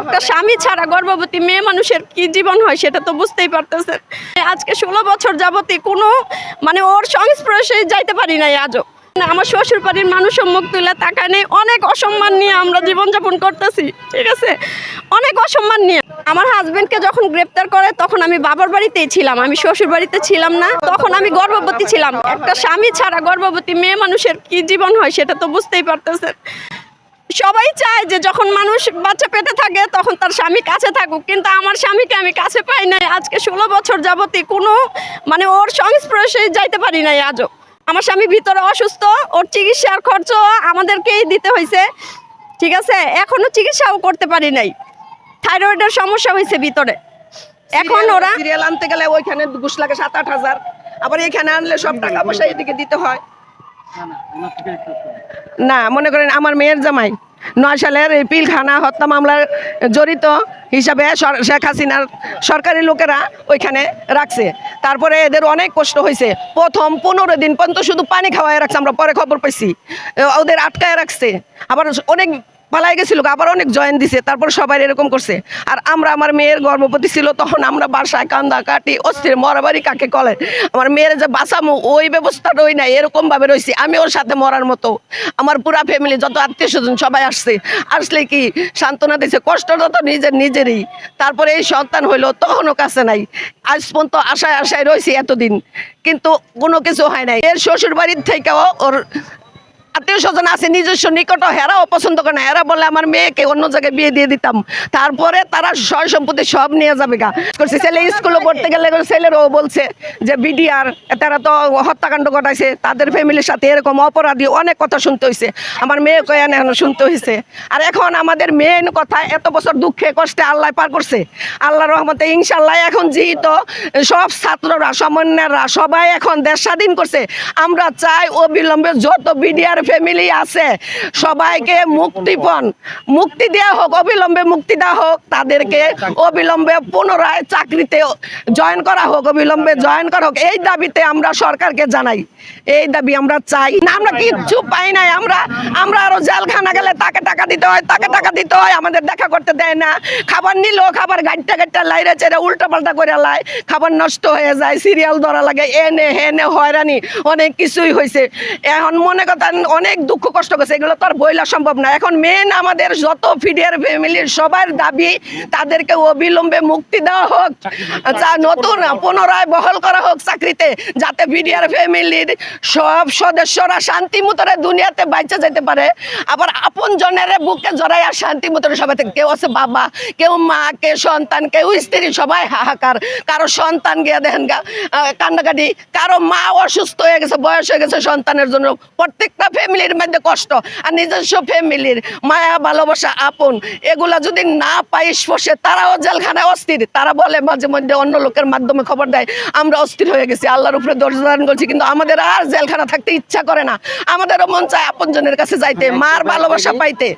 একটা স্বামী ছাড়া গর্ভবতী মেয়ে মানুষের কি জীবন হয় সেটা তো বুঝতেই পারতেছেন। আজকে ষোলো বছর যাবতী কোনো মানে ওর সংস্পর্শে যাইতে পারি নাই আজও। আমার শ্বশুর বাড়ির মানুষও মুখ তুলে তাকায় নেই অনেক অসম্মান নিয়ে আমরা জীবনযাপন করতেছি ঠিক আছে? অনেক অসম্মান নিয়ে। আমার হাজবেন্ডকে যখন গ্রেপ্তার করে তখন আমি বাবার বাড়িতেই ছিলাম আমি শ্বশুর বাড়িতে ছিলাম না তখন আমি গর্ভবতী ছিলাম। একটা স্বামী ছাড়া গর্ভবতী মেয়ে মানুষের কি জীবন হয় সেটা তো বুঝতেই পারতেছেন। সবাই চায় যে যখন মানুষ বাচ্চা পেটে থাকে তখন তার স্বামী কাছে থাকুক কিন্তু আমার স্বামীকে আমি কাছে পাই নাই। আজকে ষোলো বছর যাবতী কোনো মানে ওর সংস্পর্শে যাইতে পারি নাই আজও। আমার স্বামী ভিতরে অসুস্থ ওর চিকিৎসার খরচ আমাদেরকেই দিতে হয়েছে ঠিক আছে? এখনও চিকিৎসাও করতে পারি নাই। থাইরয়েডের সমস্যা হয়েছে ভিতরে। এখন ওরা সিরিয়াল আনতে গেলে ওইখানে ঘুষ লাগে সাত আট হাজার। আবার এখানে আনলে সব টাকা পয়সা এদিকে দিতে হয়। না মনে করেন আমার মেয়ের জামাই। নয় সালের এই পিলখানা হত্যা মামলার জড়িত হিসাবে শেখ হাসিনার সরকারি লোকেরা ওইখানে রাখছে। তারপরে এদের অনেক কষ্ট হয়েছে প্রথম পনেরো দিন পর্যন্ত শুধু পানি খাওয়ায় রাখছে, আমরা পরে খবর পাইছি। ওদের আটকায় রাখছে। আবার অনেক পালাই গেছিল আবার অনেক জয়েন দিছে, তারপর সবাই এরকম করছে। আর আমরা, আমার মেয়ের গর্ভবতী ছিল, তখন আমরা বাসায় কান্দা কাটি অস্থির মরাবাড়ি কাকে কলে। আমার মেয়ের যে বাঁচামো, ওই ব্যবস্থা রই নাই এরকম ভাবে রয়েছি আমি ওর সাথে মরার মতো। আমার পুরা ফ্যামিলি যত আত্মীয় স্বজন সবাই আসছে। আসলে কি, সান্ত্বনা দিছে, কষ্টটা তো নিজের নিজেরই। তারপরে এই সন্তান হইল, তখনও কাছে নাই। আজ পর্যন্ত আশায় আশায় রয়েছি এতদিন। কিন্তু কোনো কিছু হয় নাই। এর শ্বশুর বাড়ির থেকেও ওর আত্মীয় স্বজন আছে, নিজস্ব নিকট হেরাও অপছন্দ করে না। এরা বলে, আমার মেয়েকে অন্য জায়গায় বিয়ে দিয়ে দিতাম। তারপরে তারা সয় সম্পত্তি সব নিয়ে যাবে গা। করছে ছেলে স্কুলে পড়তে গেলে ছেলেরও বলছে যে, বিডিআর, তারা তো হত্যাকাণ্ড ঘটাইছে, তাদের ফ্যামিলির সাথে এরকম অপরাধী অনেক কথা শুনতে হয়েছে আমার মেয়ে কয়ান এখন শুনতে হয়েছে আর এখন আমাদের মেন কথা, এত বছর দুঃখে কষ্টে আল্লাহ পার করছে। আল্লাহ রহমতে ইনশাল্লাহ এখন যেহেতু সব ছাত্ররা, সমন্বয়রা সবাই এখন দেশ স্বাধীন করছে। আমরা চাই অবিলম্বে যত বিডিআর ফ্যামিলি আছে। সবাইকে মুক্তিপণ মুক্তি দেওয়া হোক অবিলম্বে মুক্তি দেওয়া হোক তাদেরকে অবিলম্বে পুনরায় চাকরিতে জয়েন করা হোক অবিলম্বে জয়েন করা হোক এই দাবিতে আমরা সরকারকে জানাই। এই দাবি আমরা চাই। না আমরা কিচ্ছু পাই নাই। আমরা আমরা আরও জেলখানা গেলে তাকে টাকা দিতে হয় তাকে টাকা দিতে হয় আমাদের দেখা করতে দেয় না। খাবার নিলেও খাবার গাড়িটা গাড়িটা লাইরে চেড়ে উল্টা পাল্টা করে লাই। খাবার নষ্ট হয়ে যায় সিরিয়াল ধরা লাগে এনে হেনে হয়রানি অনেক কিছুই হয়েছে এখন মনে কথা অনেক দুঃখ কষ্ট করছে। এগুলো তো আর বইলা সম্ভব না। এখন মেন আমাদের যত ফিডিয়ার ফ্যামিলির সবার দাবি তাদেরকে অবিলম্বে মুক্তি দেওয়া হোক। যা নতুন পুনরায় বহল করা হোক চাকরিতে যাতে বিডিআর ফ্যামিলির সব সদস্যরা শান্তি মতরে দুনিয়াতে বাইচে যেতে পারে। আবার আপন জনের বুকে জড়াই আর শান্তি মতরে সবাই থেকে কেউ আছে বাবা কেউ মা কে সন্তান কেউ স্ত্রী সবাই হাহাকার। কারও সন্তান গিয়ে দেখেন গা কান্নাকাটি কারও মা অসুস্থ হয়ে গেছে বয়স হয়ে গেছে সন্তানের জন্য প্রত্যেকটা ফ্যামিলির মধ্যে কষ্ট আর নিজস্ব ফ্যামিলির মায়া ভালোবাসা আপন এগুলা যদি না পাই বসে তারাও জেলখানায় অস্থির। তারা বলে মাঝে মধ্যে অন্য লোকের মাধ্যমে খবর দেয় আমরা অস্থির হয়ে গেছি আল্লাহর উপরে দর্জ ধারণ করছি কিন্তু আমাদের আর জেলখানা থাকতে ইচ্ছা করে না। আমাদেরও মন চায় আপনজনের কাছে যাইতে মার ভালোবাসা পাইতে।